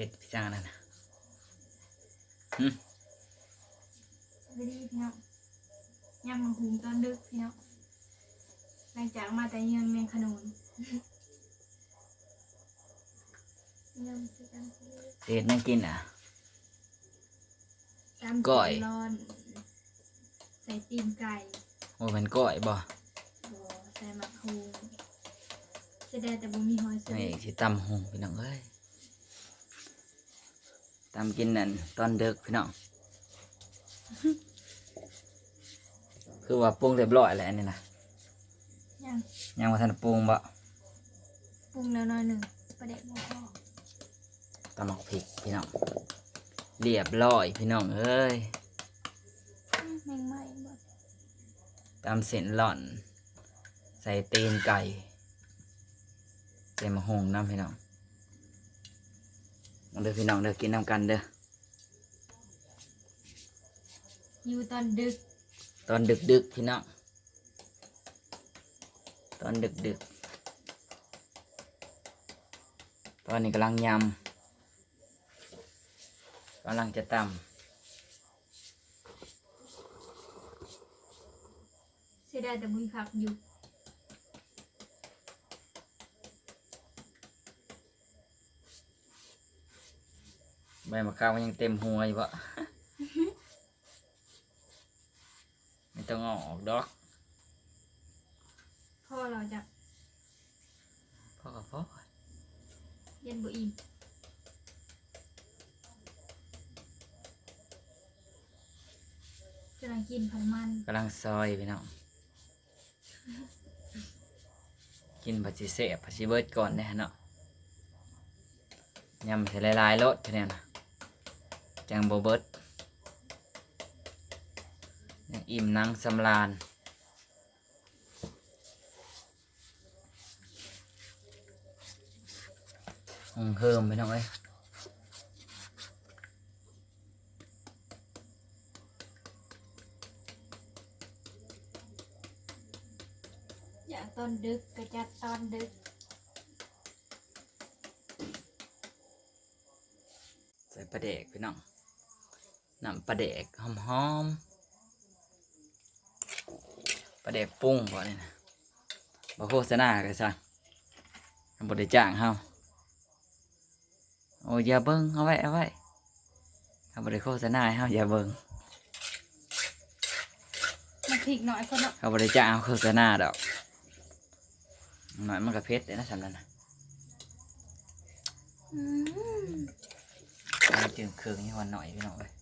ผ็ดพี่จ้างนั่นน่ะสวัสดีพี่น้องยำมังคุมตอนดึกพี่น้องหลังจากมาแต่เยือนเมียงขนุนยำสิกันเผ็ดนั่งกินอะ ตามก้อย ร้อน ใส่ตีนไก่โอ้เป็นก้อยบ่โบใส่มะพร้าวจะได้แต่บุมีหอยเสือ นี่สิตำหงพี่น้องเอ้ย ตำกินนั่นตอนดึกพี่น้องคือว่าปรุงเรียบร้อยแล้วอันนี่นะยังยังมาทันปรุงบ่ปรุงแล้วหน้อยหนึ่งประเด็กหม้อตำหมักพริกพี่น้องเรียบร้อยพี่น้องเอ้ยแมงไหม้บ่ตำเส้นหล่อน ใส่ตีนไก่ใส่มะฮงน้ำพี่น้องมา เด้อพี่น้องเด้อกินน้ำกันเด้ออยู่ตอนดึก ตอนดึกดึกๆพี่น้องตอนดึกดึกๆตอนนี้กำลังยำกำลังจะตเสียดายแต่บุญผักอยู่ ใบมะขามมันยังเต็มหัวอยู่ปะไม่ต้องเอาออกดอกพ่อเราจะพ่อกับพ่อเย็นบุอิ่มกำลังกินผันมันกำลังซอยพี่น้อง กินผัดซีเสบผัดซีเบิร์ดก่อนเนี่ยเนาะยำใส่หลายๆรสเท่านี้นะ จังโบเบิร์ดยังอิ่มหนังสำราญหงเฮิมพี่น้องเอ้ยอยากตอนดึกก็จัดตอนดึก ใส่ปลาเดกพี่น้อง น้ำปลาเดกหอมหอมๆปลาเดกปรุงบ่เนี่ยนะบ่โฆษณากันซะมันบ่ได้จ้างเฮาโอ้ยอย่าเบิ่งเอาไว้เอาไว้ถ้าบ่ได้โฆษณาให้เฮาอย่าเบิ่งมาพริกหน่อยคนเนาะเขาบ่ได้จ้างเฮาโฆษณาดอกหน่อยมันก็เผ็ดเด้นะสำนั้นน่ะอืม มันจึงเครื่องนี่วันหน่อยพี่น้องเอ้ย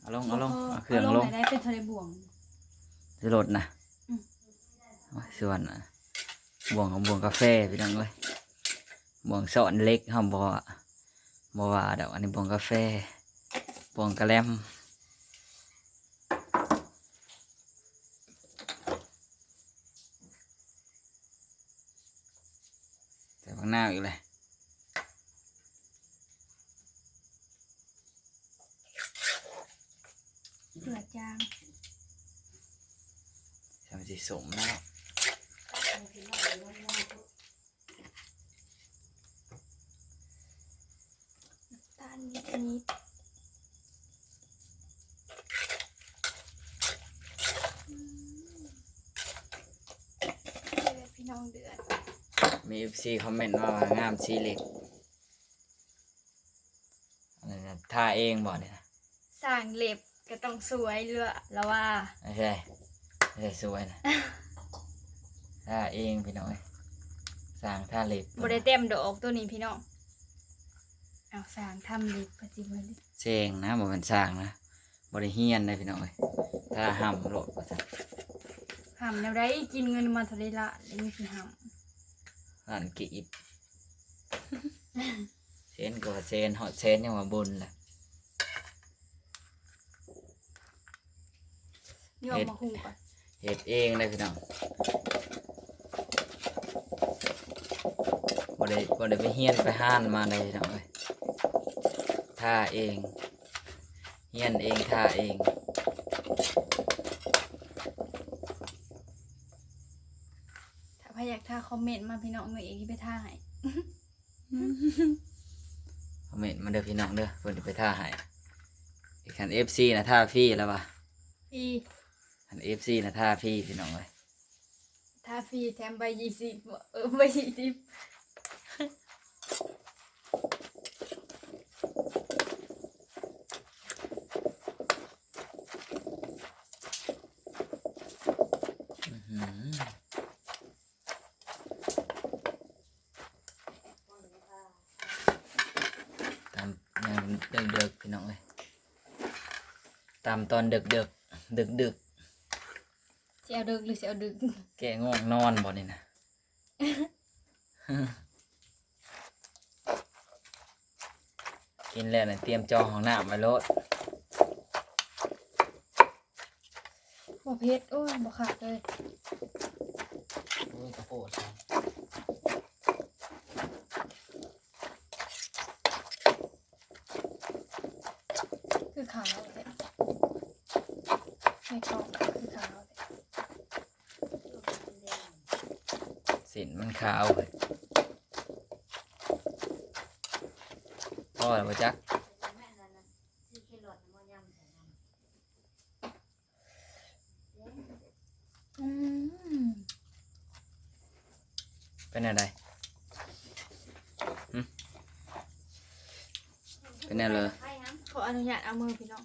เอาลงเอาลงเอาเครื่องลลงงไหนได้เป็นทะเลบ่วงสิรถนะอืมโอ้ยส่วนน่ะบ่วงของบ่วงกาแฟพี่น้องเอ้ยบ่วงสอนเล็กเฮาบ่บ่ว่าดอกอันนี้บ่วงกาแฟบ่วงกระแลมใส่ข้างหน้าอีกเลย เผือจาง ใส่มันสิสมแล้วตาลนิดนิดอืมเดือดพี่น้องเดือดมี FC คอมเมนต์มาว่างามสีเหล็กอะไรนะทาเองบ่เนี่ยนะสร้างเล็บก็ต้องสวยเรือแล้วว่าไม่ใช่ไม่ ใช่สวยนะทาเองพี่น้องเอ้ยสร้างท่าเหล็กบได้เต็มดอกตัวนี้พี่น้องเอาสร้างทำเล็บปฏิบัติเชงนะบ่เป็นสร้างนะบ่ได้เฮียนเลยพี่น้องเอ้ยถ้าห้ามโลดว่าซั่นหำแนวได้กินเงินมาเทะเลละเลยไม่สิหอ่านกีบเซนก็ว่าเซนฮอดเซนยังว่าบุญแหละำนี่ออกมาคุก่อน เฮ็ดเองเลยพี่น้องบ่ได้บ่ได้ไปเฮียนไปห้านมาเลยพี่น้องเอ้ยท่าเองเฮียนเองท่าเองถ้าใครอยากท่าคอมเมนต์มาพี่น้องเมื่อเองที่ไปท่าให้เมนต์มาเด้อพี่น้องเด้อเพิ่นจะไปท่าให้อีกคัน FC นะท่าฟรีแล้วว่ะฟรี คัน FC นะท่าฟรีพี่น้องเอ้ยถ้าฟรีแถมใบยี่สิบเออใบยี่สิบอื้อหือตามยังเดึกเดึกๆพี่น้องเอ้ยตามตอนดึกดึกดึกดึกเสียวดึกหรือเสียวดึกๆแกง่วงนอนบ่นี่นะ กินแล้วนะเตรียมจองของน้ำไว้โลดบ่เพชรโอ้ยบ่ขาดเลยโอ้ยกระโปดคือขาวเลยไม่กล่องคือขาวเลย สินมันขาวเลยพ่อแล้วบ่จักอืมเป็นอะไรหึเป็นอะไรเลยขออนุญาตเอามือพี่น้อง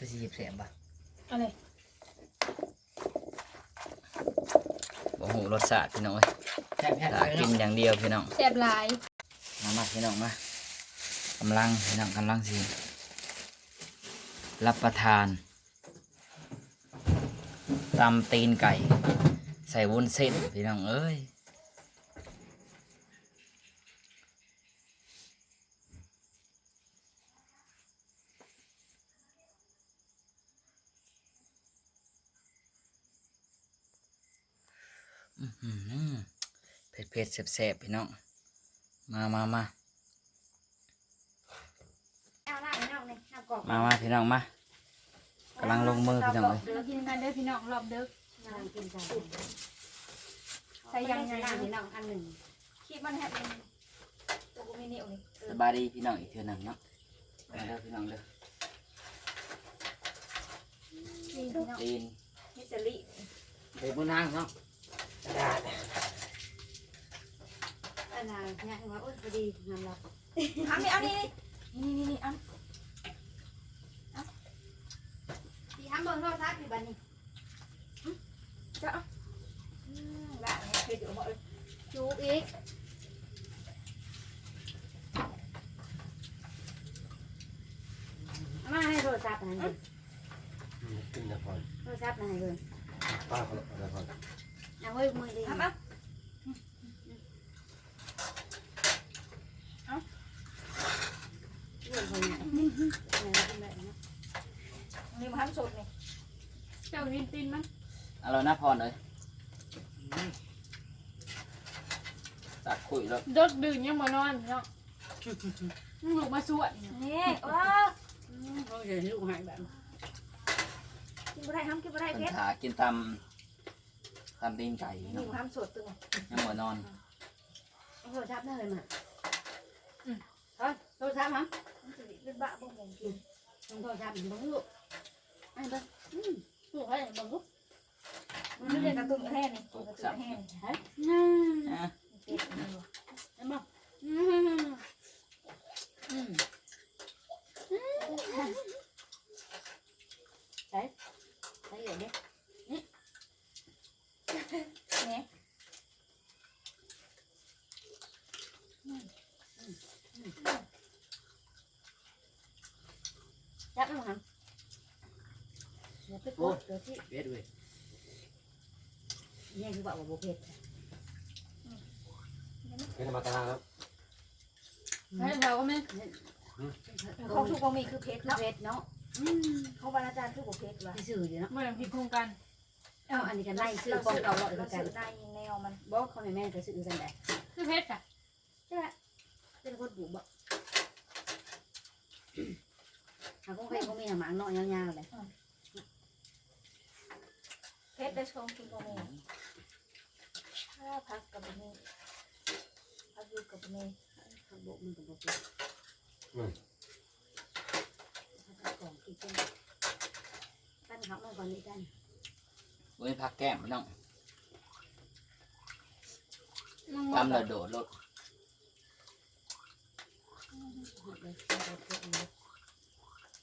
ก็สิหยิ บเสียมปะเอะไรบ่หูรสชาติพี่น้องเอ้ยแซ่บแซ่บตากินอย่างเดียวพี่น้องแซ่บหลายมามาพี่น้องมากำลังพี่น้องกำลังสิรับประทานตำตีนไก่ ใส่วุ้นเส้นพี่น้องเอ้ย เผ็ดเผ็ดๆแซ่บๆพี่น้อง มามามาเอาหน้าไปนอกเลยหน้ากรอบมามาพี่น้องมากำลังลงมือพี่น้องเอ้ยเรากินกันเด้อพี่น้องรอบเด้อกำลังกินกันใส่ยังไงหน้าพี่น้องอันหนึ่งคิดมันแฮปเป็นตัวกูไม่เหนียวนี่สบายดีพี่น้องอีกเทื่อหนึงเนาะไปเด้อพี่น้องเด้อนี่พี่น้องตีนมิสลิเด็กบนนางเนาะ อันนั้นเนี่ยว่าอุ้ยพอดีงานเราเอานี่เอานี่นี่นี่นี่เอาพี่ทำเบิ่งโทรทัศน์อยู่บ้านนี้ จะเอาอืมได้เคยดูบ่เอ้ย จูกอีกเอามาให้โทรศัพท์หน่อย กินนะพอน โทรศัพท์หน่อยเลย ป้าเขาละพอน เอาไว้มือดีเอาเอาเรื่องคนเนี่ยเนี่ยเป็นแบบนี้นี่มาทำสดนี่เจ้าวินตินมันเอาเราหน้าพรเลยตักคุยแล้วดดดื่นยังมานอนเนาะลูกมาสวดนี่ว้าเขาจะลูกหายแบบกินบ่ได้ทำกินบ่ได้เป็นเพชรขากินตำ ตำตีนไก่นี่เนาะมาทำสดตึงยังบ่นอนโทรศัพท์นั่นเลยมาเฮ้ยโทรศัพท์มั้งเป็นบะบ่งงกินโทรศัพท์มึงลูกอันเบิ่งอืมลูกให้บังลูกมันเรียนกระตุ้นแห้นี่กระตุ้นแห้นี่เฮ้ยอืมอะเป็ดนี่บ่ อันบ่อืมอืมใส่ใส่เดี๋ยวดิ นี่ จับมันหันเดี๋ยวไปกดเดี๋ยวที่เบ็ดเว้ยเนี่ยคือบอกว่าโบเพ็ดเป็นมาตารางแล้วให้เราก็ไม่เขาเขาทุทุกกบ่มีคือเพชรเนาะเพ็ดเนาะอืมเขาบรรณาจารย์คือบ่เพชรว่ะที่สื่ออยู่เนาะเมื่อพี่พุ่งกันเอาอันนี้กันไล่ซื้อปองเก่าเลอยเรากันซื้อในแนวมันบอกเขาไม่แม่นก็ซื้อกันได้คือเพชรอะเป็นคนปลูกบ่หาคงใครคงมีหางหมางเนาะยาวๆเลยได้ชมคุณโมโมถ้าพักกับนี้พักอยู่กับนี้ข้าวโบกมั นกับโบกข้าวกล่องกินกันตั้งเขามาก่อนนี่กันเว้ยพักแก้มพี่น้องน้องตำระโดดรถหอดเลยข้า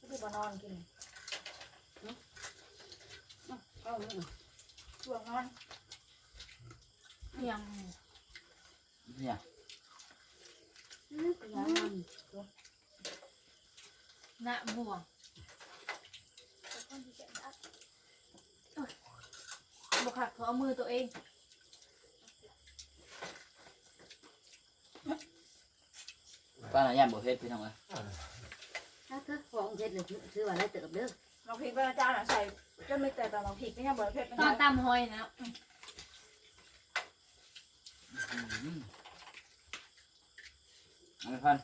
วโบกเยอะเลยที่บนอนกินเอาเลยช่วงนอนเพียงเนี่ยยามันหน้าบวงบุคักเขาเอามือตัวเองป้าหน่อยย่านบ่เฮ็ดพี่น้องเอ้ย ถ้าเธอของเสร็จเลยซื้อว่าได้เติบเด้อเราพริกพระเจ้าน่ะใส่จนไม่แต่ตอนเราพริกไม่ใช่เบอร์เพชรตอนตำหอยนะอืมเอาไปพัน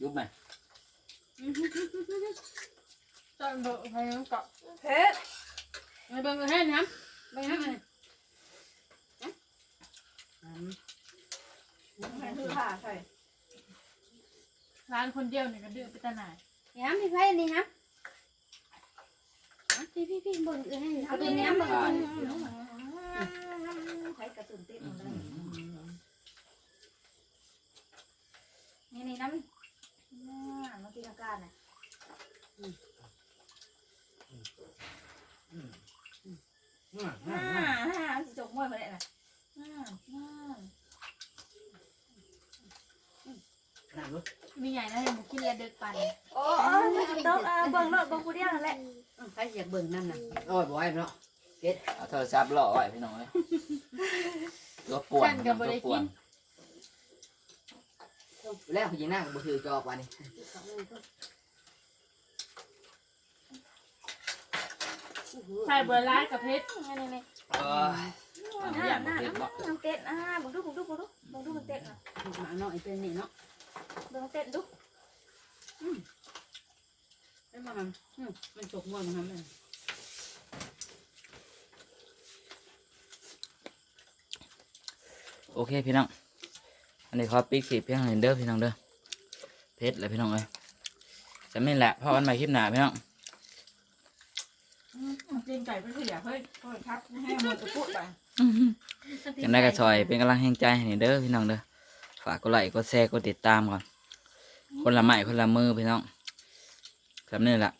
ยุบไหมตอนเบอร์ใครน้ำเกาะเพชรไม่เบิ่งให้นะเบิ่งให้มันมันคือผ่าใส่ ร้านคนเดียวเนี่ยก็ดื้อไปตาหนายนี่ฮะพี่ไพ่นี่ฮะพี่พี่พี่บ่นเออให้เอาตัวนี้บ่นใช้กระตุ้นติดมันเลยนี่นี่น้ำน่ามากินอาการน่ะน่าน่าจกมวยมาเลยน่ะน่าน่า มีใหญ่นะให้หมูกินแล้วเด็ก ปั่นโอ้ยต้องเบิ่งรถเบิ่งผู้เดียวนั่นแหละใครอยากเบิ่งนั่นน่ะโอ้ยบ่อยเนาะเอาโทรศัพท์ล่อไว้พี่น้องเอ้ยตัวป่วนฉันกับบตัวริป่วกินน แล้วผู้หญิงหน้าก็บ่ถือจอกว่านี่ใส่เบอร์ร้านกับเพชรนี่นี่นี่เออเอาน่าย่านบ่น่าเน้องเต้นอ่าบังดูบังดูบังดูบังดูมันเต้นอะหมาเนาะไอ้เป็นนี่เนาะบังเต้นดู ไอ้มันมันจกมวยมันทำเลยโอเคพี่น้อง อันนี้ขอปิกคลิปเพียงเท่านี้เด้อพี่น้องเด้อ เพชรเลยพี่น้องเอ้ยจำนี่แหละพอกันใหม่คลิปหน้าพี่น้องกินไก่ไปเสียเฮ้ยโอ้ยครับให้มือจะพูดไปยังได้กระซอยเป็นกำลังแห่งใจให้เด้อพี่น้องเด้อ ฝากกดไลค์ กดแชร์ กดติดตามก่อน คนละไม้คนละมือพี่น้องสำเนี่แหละ